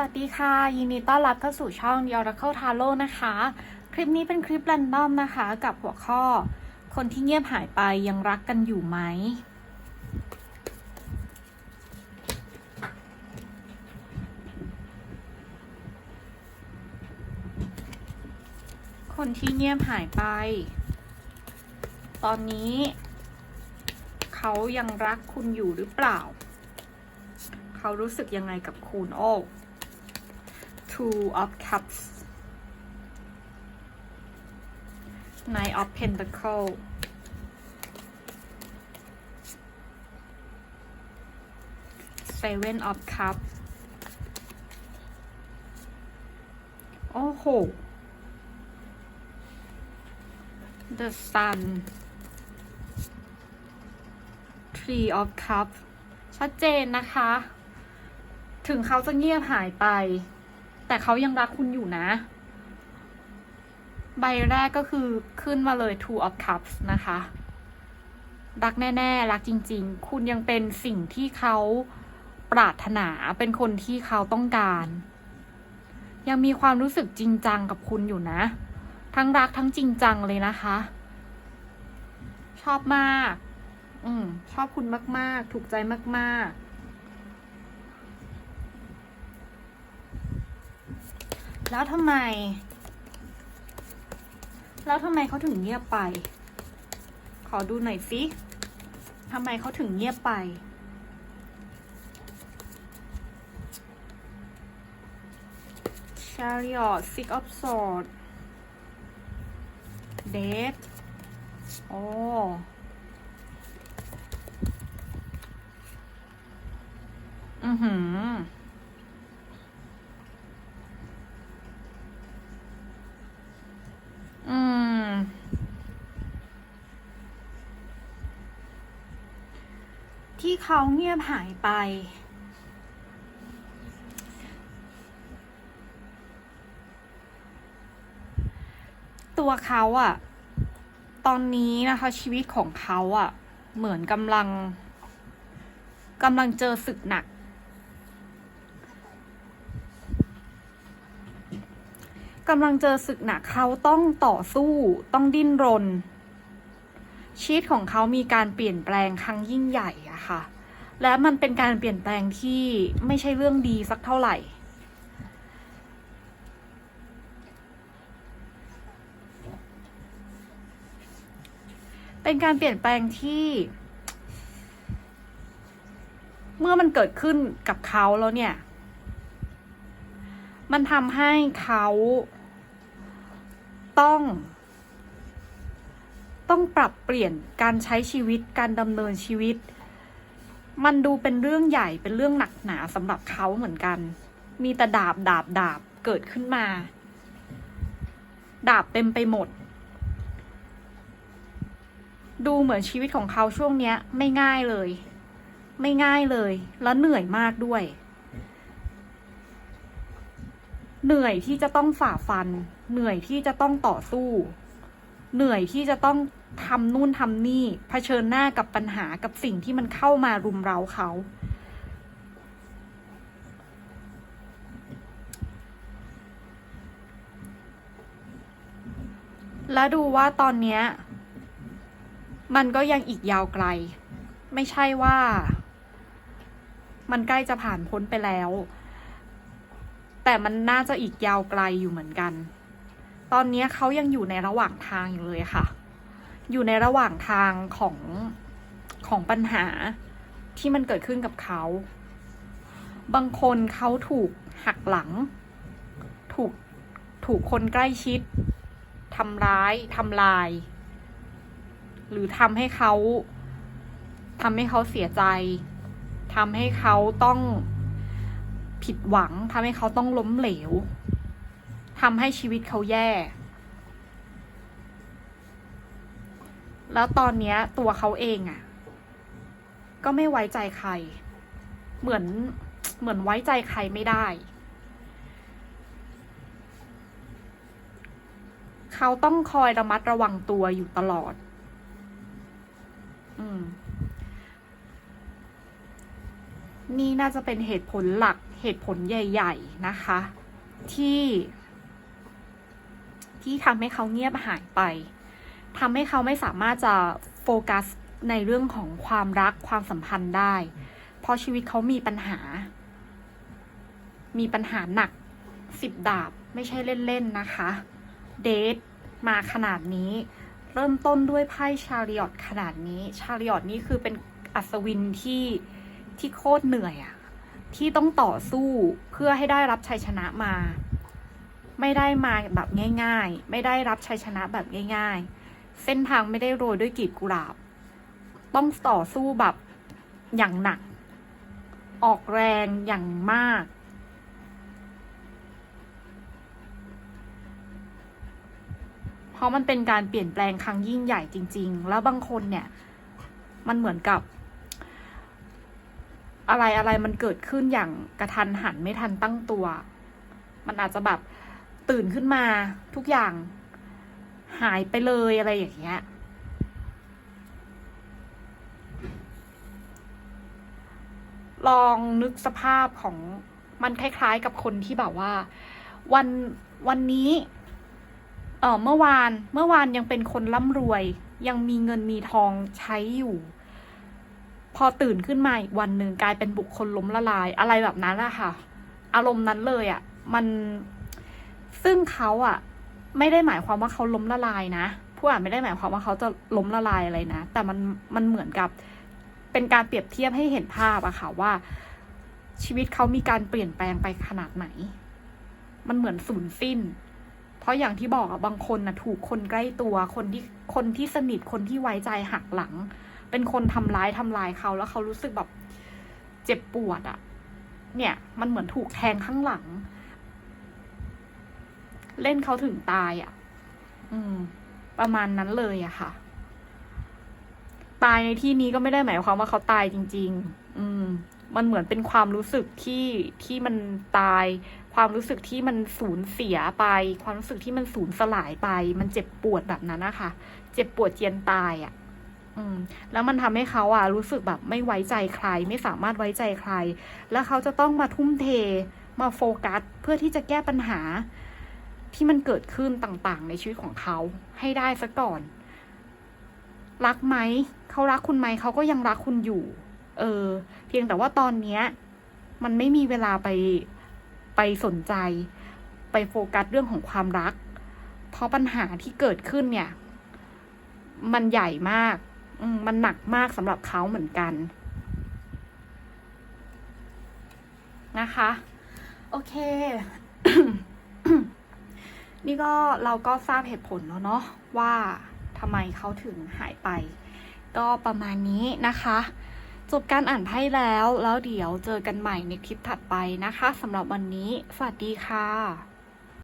วัสดีค่ะ ยินดีต้อนรับเข้าสู่ช่อง The Oracle Tarot นะคะ คลิปนี้เป็นคลิปแรนดอมนะคะ กับหัวข้อ คนที่เงียบหายไปยังรักกันอยู่ไหม คนที่เงียบหายไป ตอนนี้ เขายังรักคุณอยู่หรือเปล่าเขารู้สึกยังไงกับคุณโอ้ Two of Cups Nine of Pentacles Seven of Cups โอ้โห The Sun Three of Cups ชัดเจนนะคะ ถึงเขาจะเงียบหายไป แต่เขายังรักคุณอยู่นะ ใบแรกก็คือขึ้นมาเลย Two of Cups นะคะ รักแน่ ๆ รักจริง ๆ คุณยังเป็นสิ่งที่เขาปรารถนาเป็นคนที่เขาต้องการ ยังมีความรู้สึกจริงจังกับคุณอยู่นะ ทั้งรักทั้งจริงจังเลยนะคะ ชอบมาก อืมชอบคุณมาก ๆ ถูกใจมาก ๆ แล้วทำไม แล้วทำไมเขาถึงเงียบไป ขอดูหน่อยสิทำไมเขาถึงเงียบไป Chariot Six of Swords Death โอ้อือหือ ที่เขาเงียบหายไป ตัวเขาอะตอนนี้นะคะชีวิตของเขาอะเหมือนกำลังกำลังเจอศึกหนัก กำลังเจอศึกหนักเขาต้องต่อสู้ต้องดิ้นรน ชีตของเขามีการเปลี่ยนแปลงครั้งยิ่งใหญ่อะค่ะ และมันเป็นการเปลี่ยนแปลงที่ไม่ใช่เรื่องดีสักเท่าไหร่ เป็นการเปลี่ยนแปลงที่ เมื่อมันเกิดขึ้นกับเขาแล้วเนี่ย มันทำให้เขาต้อง ต้องปรับเปลี่ยนการใช้ชีวิตการดำเนินชีวิต มันดูเป็นเรื่องใหญ่เป็นเรื่องหนักหนาสำหรับเขาเหมือนกัน มีแต่ดาบดาบดาบเกิดขึ้นมา ดาบเต็มไปหมด ดูเหมือนชีวิตของเขาช่วงเนี้ย ไม่ง่ายเลย ไม่ง่ายเลย แล้วเหนื่อยมากด้วย เหนื่อยที่จะต้องฝ่าฟัน เหนื่อยที่จะต้องต่อสู้ เหนื่อยที่จะต้อง ทำนู่นทำนี่เผชิญหน้ากับปัญหากับสิ่งที่มันเข้ามารุมเร้าเขา และดูว่าตอนเนี้ย มันก็ยังอีกยาวไกล ไม่ใช่ว่า มันใกล้จะผ่านพ้นไปแล้ว แต่มันน่าจะอีกยาวไกลอยู่เหมือนกัน ตอนนี้เขายังอยู่ในระหว่างทางอยู่เลยค่ะ อยู่ในระหว่างทางของของปัญหาที่มันเกิดขึ้นกับเขา บางคนเขาถูกหักหลัง ถูกถูกคนใกล้ชิดทำร้ายทำลาย หรือทำให้เขาทำให้เขาเสียใจทำให้เขาต้องผิดหวังทำให้เขาต้องล้มเหลวทำให้ชีวิตเขาแย่ แล้วตอนเนี้ยตัวเขาเองอะ่ะ ก็ไม่ไว้ใจใคร เหมือนเหมือนไว้ใจใครไม่ได้ เขาต้องคอยระมัดระวังตัวอยู่ตลอด อืม นี่น่าจะเป็นเหตุผลหลักเหตุผลใหญ่ ๆ นะคะ ที่ ที่ทำให้เขาเงียบหายไป ทำให้เขาไม่สามารถจะโฟกัสในเรื่องของความรักความสัมพันธ์ได้ เพราะชีวิตเขามีปัญหา มีปัญหาหนักสิบดาบไม่ใช่เล่นๆนะคะ เดทมาขนาดนี้ เริ่มต้นด้วยไพ่ชาริอตขนาดนี้ ชาริอตนี่คือเป็นอัศวินที่ที่โคตรเหนื่อยอะที่ต้องต่อสู้เพื่อให้ได้รับชัยชนะมา ไม่ได้มาแบบง่าย ๆ ไม่ได้รับชัยชนะแบบง่าย ๆ เส้นทางไม่ได้โรยด้วยกลีบกุหลาบ ต้องต่อสู้แบบอย่างหนัก ออกแรงอย่างมาก เพราะมันเป็นการเปลี่ยนแปลงครั้งยิ่งใหญ่จริง ๆ แล้วบางคนเนี่ย มันเหมือนกับ อะไรอะไรมันเกิดขึ้นอย่างกระทันหันไม่ทันตั้งตัว มันอาจจะแบบตื่นขึ้นมาทุกอย่าง หายไปเลยอะไรอย่างเงี้ย ลองนึกสภาพของมันคล้ายๆกับคนที่แบบว่า วันวันนี้เออเมื่อวานเมื่อวานยังเป็นคนร่ำรวย ยังมีเงินมีทองใช้อยู่ พอตื่นขึ้นมาอีกวันหนึ่งกลายเป็นบุคคลล้มละลายอะไรแบบนั้นอะค่ะ อารมณ์นั้นเลยอะมันซึ่งเขาอะ ไม่ได้หมายความว่าเขาล้มละลายนะ ผู้อ่านไม่ได้หมายความว่าเขาจะล้มละลายอะไรนะ แต่มันมันเหมือนกับเป็นการเปรียบเทียบให้เห็นภาพอะค่ะว่าชีวิตเขามีการเปลี่ยนแปลงไปขนาดไหน มันเหมือนสูญสิ้น เพราะอย่างที่บอกอะบางคนนะถูกคนใกล้ตัวคนที่คนที่สนิทคนที่ไว้ใจหักหลัง เป็นคนทำร้ายทำลายเขาแล้วเขารู้สึกแบบเจ็บปวดอะเนี่ย มันเหมือนถูกแทงข้างหลัง เล่นเขาถึงตายอะอืม ประมาณนั้นเลยอะค่ะ ตายในที่นี้ก็ไม่ได้หมายความว่าเขาตายจริง ๆ อืม มันเหมือนเป็นความรู้สึกที่ที่มันตาย ความรู้สึกที่มันสูญเสียไป ความรู้สึกที่มันสูญสลายไป มันเจ็บปวดแบบนั้นนะคะ เจ็บปวดเจียนตายอะ่ะอืมแล้วมันทำให้เขาอะรู้สึกแบบไม่ไว้ใจใคร ไม่สามารถไว้ใจใคร แล้วเขาจะต้องมาทุ่มเทมาโฟกัส เพื่อที่จะแก้ปัญหา ที่มันเกิดขึ้นต่างๆ ในชีวิตของเขาให้ได้ซะก่อน รักไหม เขารักคุณไหม เขาก็ยังรักคุณอยู่ เออ เพียงแต่ว่าตอนเนี้ย มันไม่มีเวลาไปไปสนใจ ไปโฟกัสเรื่องของความรัก เพราะปัญหาที่เกิดขึ้นเนี่ย มันใหญ่มาก มันหนักมากสำหรับเขาเหมือนกัน นะคะ โอเค นี่ก็เราก็ทราบเหตุผลแล้วเนาะว่าทำไมเขาถึงหายไป ก็ประมาณนี้นะคะ จบการอ่านไพ่แล้ว แล้วเดี๋ยวเจอกันใหม่ในคลิปถัดไปนะคะสำหรับวันนี้ สวัสดีค่ะ